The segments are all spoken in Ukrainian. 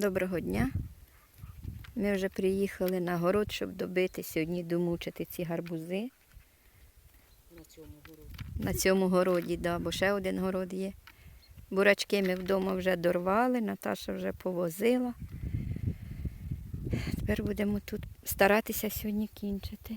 Доброго дня. Ми вже приїхали на город, щоб добити сьогодні домучити ці гарбузи. на цьому городі. На цьому городі, да, бо ще один город є. Бурачки ми вдома вже дорвали, Наташа вже повозила. Тепер будемо тут старатися сьогодні кінчити.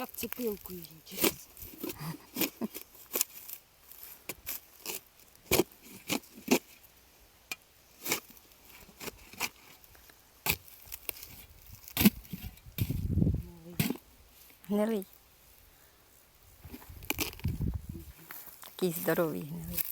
Як це пилкою інтересно. Гнилий. Такий здоровий гнилий.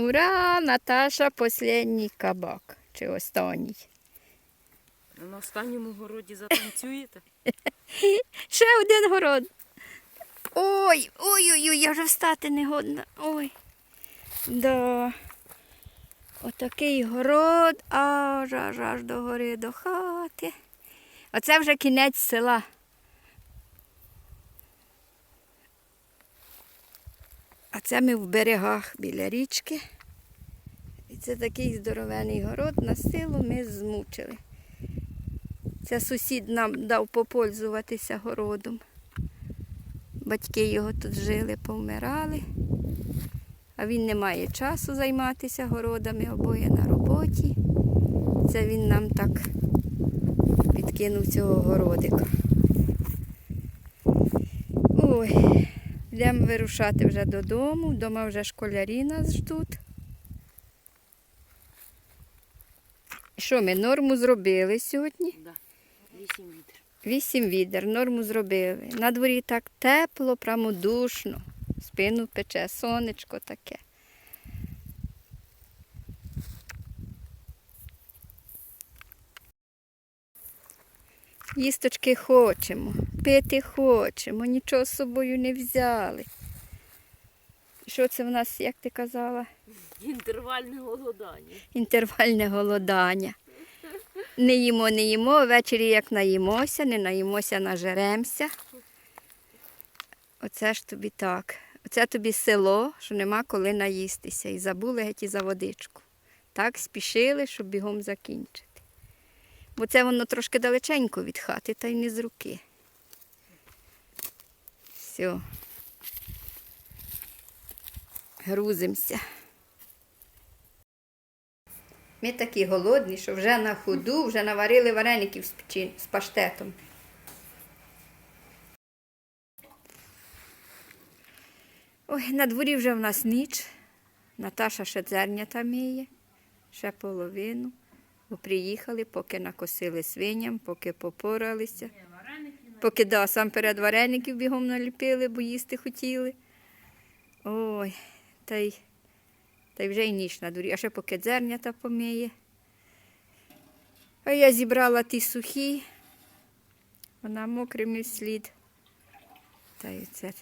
Ура! Наташа последній кабак. Чи останній. На останньому городі затанцюєте? Ще один город. Ой, ой, ой, ой, я вже встати не годна. Ой. Да. Отакий город, аж аж аж до гори, до хати. Оце вже кінець села. А це ми в берегах біля річки. І це такий здоровений город. На силу ми змучили. Це сусід нам дав попользуватися городом. Батьки його тут жили, повмирали, а він не має часу займатися городами, обоє на роботі. Це він нам так підкинув цього городика. Ой, йдемо вирушати вже додому. Вдома вже школярі нас ждуть. Що ми норму зробили сьогодні? Да. Вісім вітер. Вісім відер, норму зробили. На дворі так тепло, прямо душно. Спину пече, сонечко таке. Їсточки хочемо, пити хочемо, нічого з собою не взяли. Що це в нас, як ти казала? Інтервальне голодання. інтервальне голодання. Не їмо, не їмо, ввечері як наїмося, не наїмося, нажеремося. Оце ж тобі так. Оце тобі село, що нема коли наїстися. І забули геть і за водичку. Так спішили, щоб бігом закінчити. Бо це воно трошки далеченько від хати, та й не з руки. Все. Грузимося. Ми такі голодні, що вже на ходу, вже наварили вареників з, печі- з паштетом. Ой, на дворі вже в нас ніч. Наташа ще зернята міє, ще половину. Приїхали, поки накосили свиням, поки попоралися. Поки да, сам перед вареників бігом наліпили, бо їсти хотіли. Ой, та й та й вже й ніч на дворі, а ще поки дзернята помиє. А я зібрала ті сухі, вона мокрий слід. Та й це.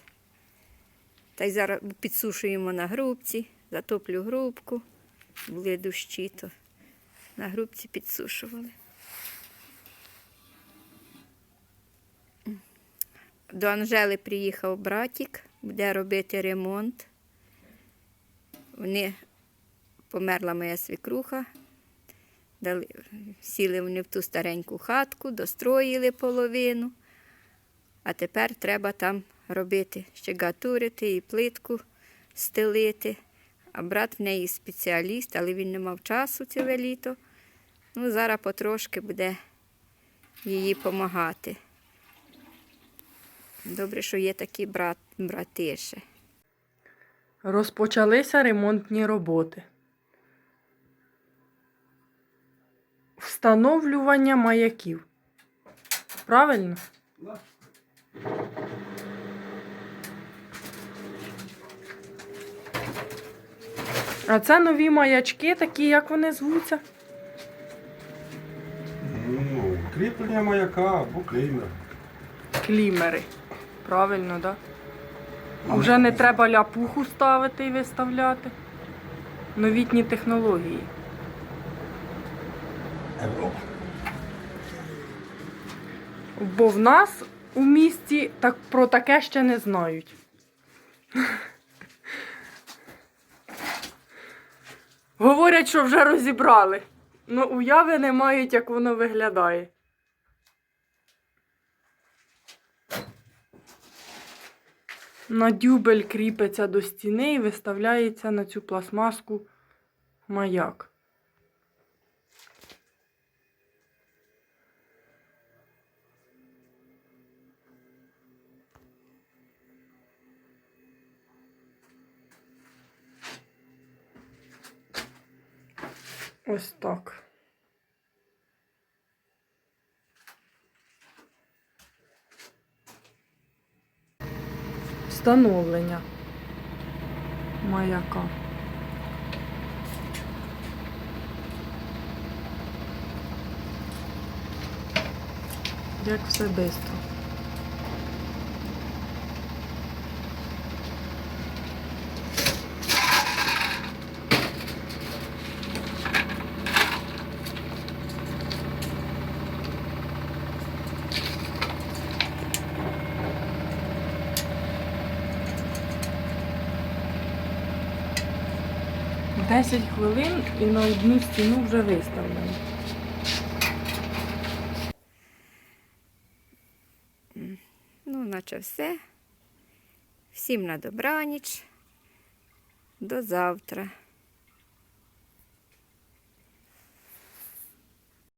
Та й зараз підсушуємо на грубці, затоплю грубку, були дощі, то на грубці підсушували. До Анжели приїхав братик, буде робити ремонт. Вони померла моя свекруха. Дали, сіли вони в ту стареньку хатку, достроїли половину. А тепер треба там робити, щегатурити і плитку стелити. А брат в неї спеціаліст, але він не мав часу ціле літо. Ну, зараз потрошки буде їй допомагати. Добре, що є такі брат, брати. Розпочалися ремонтні роботи. Встановлювання маяків. Правильно? А це нові маячки, такі, як вони звуться. Кріплення маяка або клеймер. Клімери. Правильно, так? Да? Уже не треба ляпуху ставити і виставляти. Новітні технології. Бо в нас у місті так, про таке ще не знають. Говорять, що вже розібрали. Ну, уяви не мають, як воно виглядає. На дюбель кріпиться до стіни і виставляється на цю пластмаску маяк. Ось так. Встановлення маяка. Як все швидко. Десять хвилин і на одну стіну вже виставлено. Ну, наче все. Всім на добраніч. До завтра.